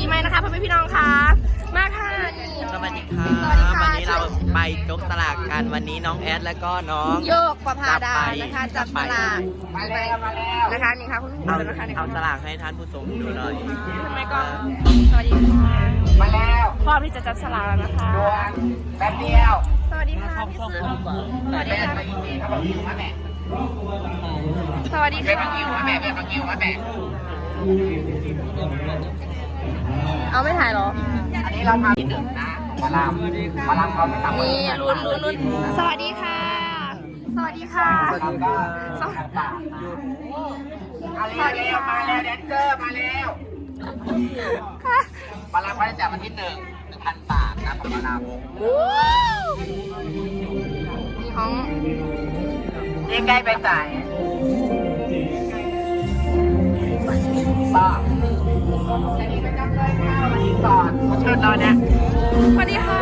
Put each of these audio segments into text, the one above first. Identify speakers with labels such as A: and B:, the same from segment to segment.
A: ปีใหม่นะคะพ่อแม่พี่น้องค่ะมาค่ะนี่
B: สวัสดีค่ะ
A: สวัสดีค่ะ
B: วันนี้เราไปจกสลากกันวันนี้น้องแอดแล้วก็น้อง
A: โยกประพาดานะคะจับสลาก
B: มาแล้วมาแล้ว
A: นะคะนี่ค่ะคุณผู้ช
B: เอา
A: มนะคะนี่
B: เอาสลากให้ท่านผู้ชมดูหน่อย
A: ทำไมก็สวัสดีค่ะ
C: มาแล้ว
A: พร้อมที่จะจับสลากแล้วนะคะ
C: ดวงแป๊บเดียว
A: สวัสดีค่ะพี่ซื้อสวัสดีค่ะ
C: ไปอีกทีเขาบอกอยู่มาแม่
A: สวัสดี
C: เป็น
A: ค่ะ
C: บังกิวมาแม่เป็นบังกิวมาแม่
A: เอาไม่ถ่ายเหรอ
C: อันนี้เราทำที่หนึ่งนะมาลำมาลำเขาไม่ทำ
A: นี่ลุ้นลุ้นลุ้นสวัสดีค่ะ สวัสดีค่ะ
C: เราก็สองพันบาทมาแล้วมาแล้วแดนเซอร์มาแล้ว
A: ค่ะ
C: มาลำเขาจะจับวันที่หนึ่งหนึ่งพันบาทนะผมมาล
A: ว้าวมีห้องำ
C: ยังไงไปจ่ายบ้า ก่อนเชิญเรานี่ย
A: สวัสดีค่ะ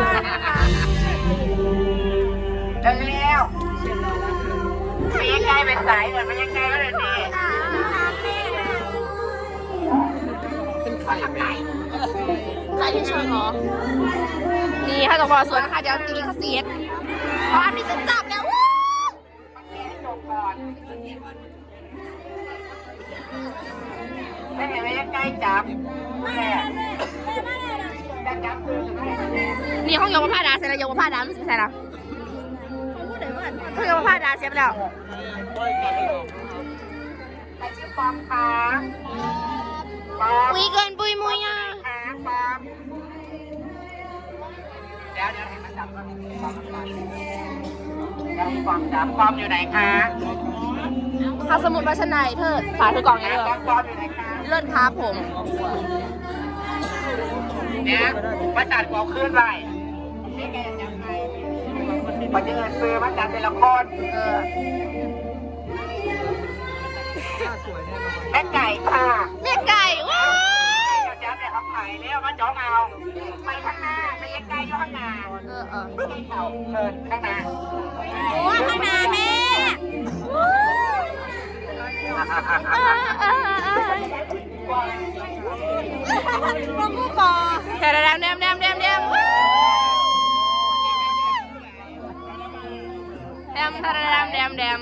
C: เร็วๆไปยังไงไปสายเลยไปยังไงก็เลยดีเป็นไข่ไหม
A: ใครที่ชอบเหรอนี่ถ้าจะบอสวนนะคะเดี๋ยวตีลิขสิทธิ์เพราะอันนี้จะจับ
C: ไม่เห็นไม่ใกล้จับแม่แต่จับคือสุดท้าย
A: นี่ห้องโยมผ้าดาเสร็จแล้วโยมผ้าดาไม่ใช่แล้วห้องโยมผ้าดาเสร็จแล้ว
C: ไปชื่อปอมค่ะปอม
A: วีเกินปุยมุยอะ
C: ค่ะปอมเดี๋ยวเดี๋ยวเห็นมันจับก่อนปอมก่อนเดี๋ยวปอมจับปอมอยู่ไหนคะ
A: ถ้าสมุดมาชนไหนเธอฝากเธอกล่องนี้
C: ป
A: เล
C: อม
A: ย
C: ปอมอยู่ไหนคะ
A: เลื่อนครับผม
C: เนี่ยประจัดกว่าขึ้นไปนี่แกจะไปปัจจุบันซื้อมาจัดเป็นละคน
A: เออ
C: แม่ไก่ค่ะ
A: แม่ไก่ว้าย
C: เดี๋ยวจะไปเอาไข่เร็วมาจ้องเอาไปข้างหน้าไปยังไก่อยู่ข้างหน้า
A: เออเออ
C: ไม่ให้เขาเชิญข้างหน้า
A: โอ้ยข้างหน้าแม่ มองกูปอแถมแนมแนมแนมแนมแดมแดมแดมแดม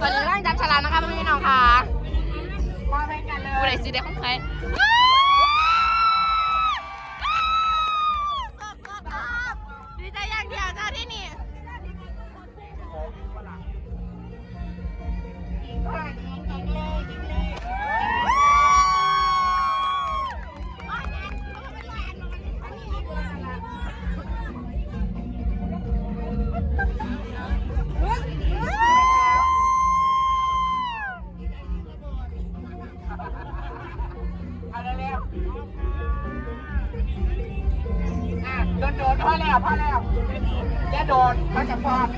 A: ตอนนี้ร่างจับฉลากนะคะพี่น้องค่ะ
C: มอบให้กันเล
A: ผู้ใด
C: ย
A: สีแดงของใคร น
C: โดนๆพอแล้วพอแล้วอย่าโดนเขาจะฟ้อง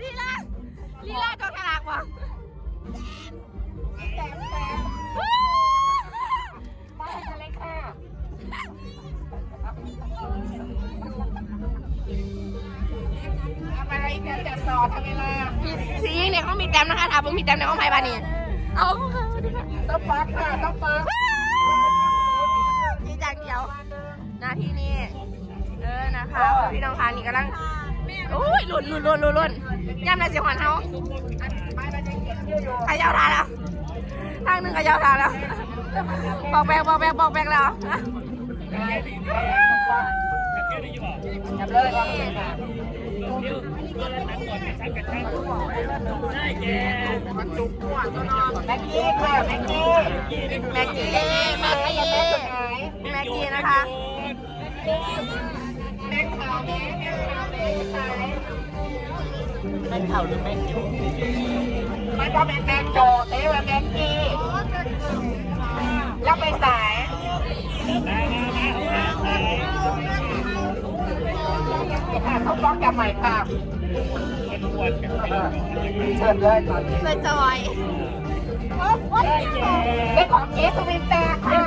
A: ลีลาลีลาจอฉลากว่ะ
C: แซมแซมมาให้กันเลยค่ะทำอะไรกันจับต่อทำเวลา
A: สียิงเนี่ยเขามีแต้มนะคะถามผมมีแต้มในห้องไพ่บานี่เอา
C: ต้องปักค่ะต้องปัก
A: พี่น้องคะนี่กำลังโอ้ยลุ้นลุ้นลุนลุนลุนย่ำในเสียงหวานเขา
C: ไม่มันจะเขียนชื่ออยู่
A: ขยาวทาแล้วทางหนึ่งขยาวทาแล้วบอกแบกบอกแบกบอกแบกแล้ว
C: ได้ดีต้องปักจับเลยว่าเป็นค่ะ
D: ได้แก
C: แม็กกี้ค่ะแม็กกี้
A: แม็กกี้แม็ก
C: แม็ก
A: กี้
C: กี้แม็กกี้
A: แม็กกี้นะคะ
C: แม่
D: งเข่าหรือแม่งอยู่
C: มันก็เป็นแม็กโจเต้ว่าแม็กกี้แล้วไปสายค่ะเขาฟ้องกับใหม่ค่ะเชิญเลยก่อน
A: เพื่อจอย
C: เป็นของเอสวินแตกค่ะ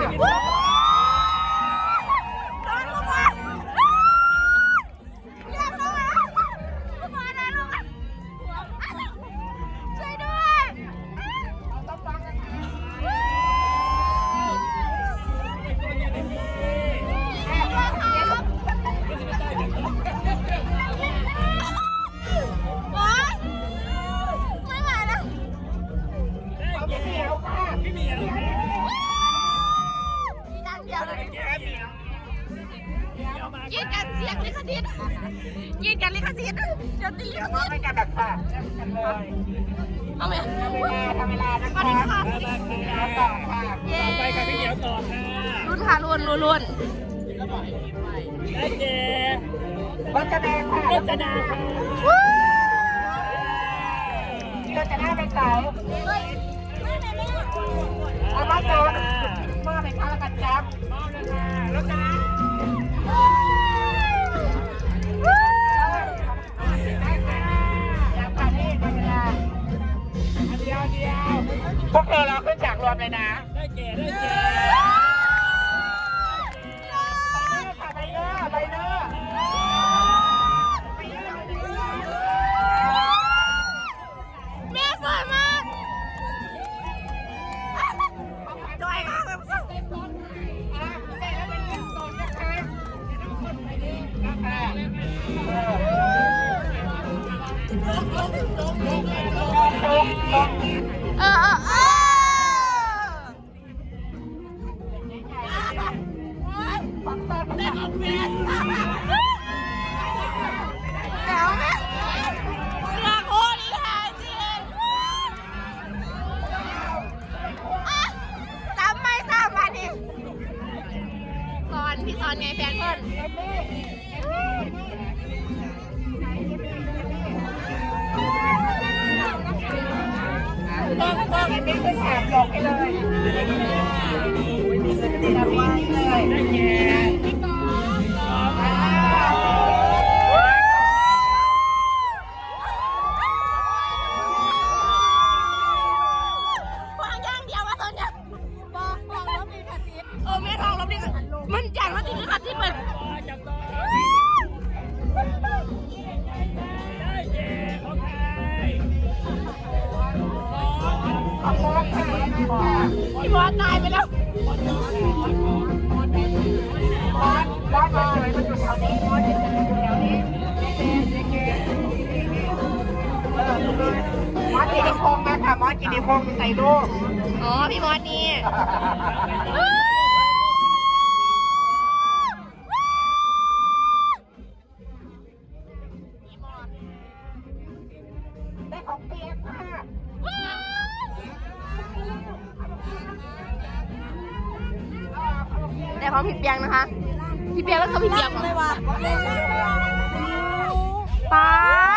A: ยืดกันเสียงลิขสิทธิ์ยืดกันลิขสิทธิ์เดี๋ยวตีลิขสิทธิ์
C: กันแบบค่ะเอา
A: ไหมทำ
C: เวลาทำเวลานะ
A: สวั
C: คะ
A: สดีค่ะ
C: ต่อค่ะ
A: เย้
D: ไปกับพี่เหนียวต่อค่ะ
A: รุ่นค่ะรุ่นรุ่นรุ่น
D: ได้แก
C: รถจะแดงค่ะ
D: รจะ
A: วู้
C: รถจะหน้าไปสายเอามาจอด มาเป็นข้าวกันจับรถจะ
D: แล้
A: วจับ พี่ซอนไงแฟนเพื่อน
C: ต้องต้องอันนี้คือแถมบอกไปเลยทำว่านี่เลย
D: ได้แก
A: อสตายไปแล้ว
C: บอสบอสมาเลยมันอยู่แถวนี้บอสอยู่แถวนี้มอสกิติพงศ์มาค่ะมอสกิติพงศ์ใส่ลูก
A: อ๋อ พี่บอสนี่ แต่ของพี่เปียงนะคะ พี่เปียงแล้วก็พี่เปียงเลยว่ะ ป๊า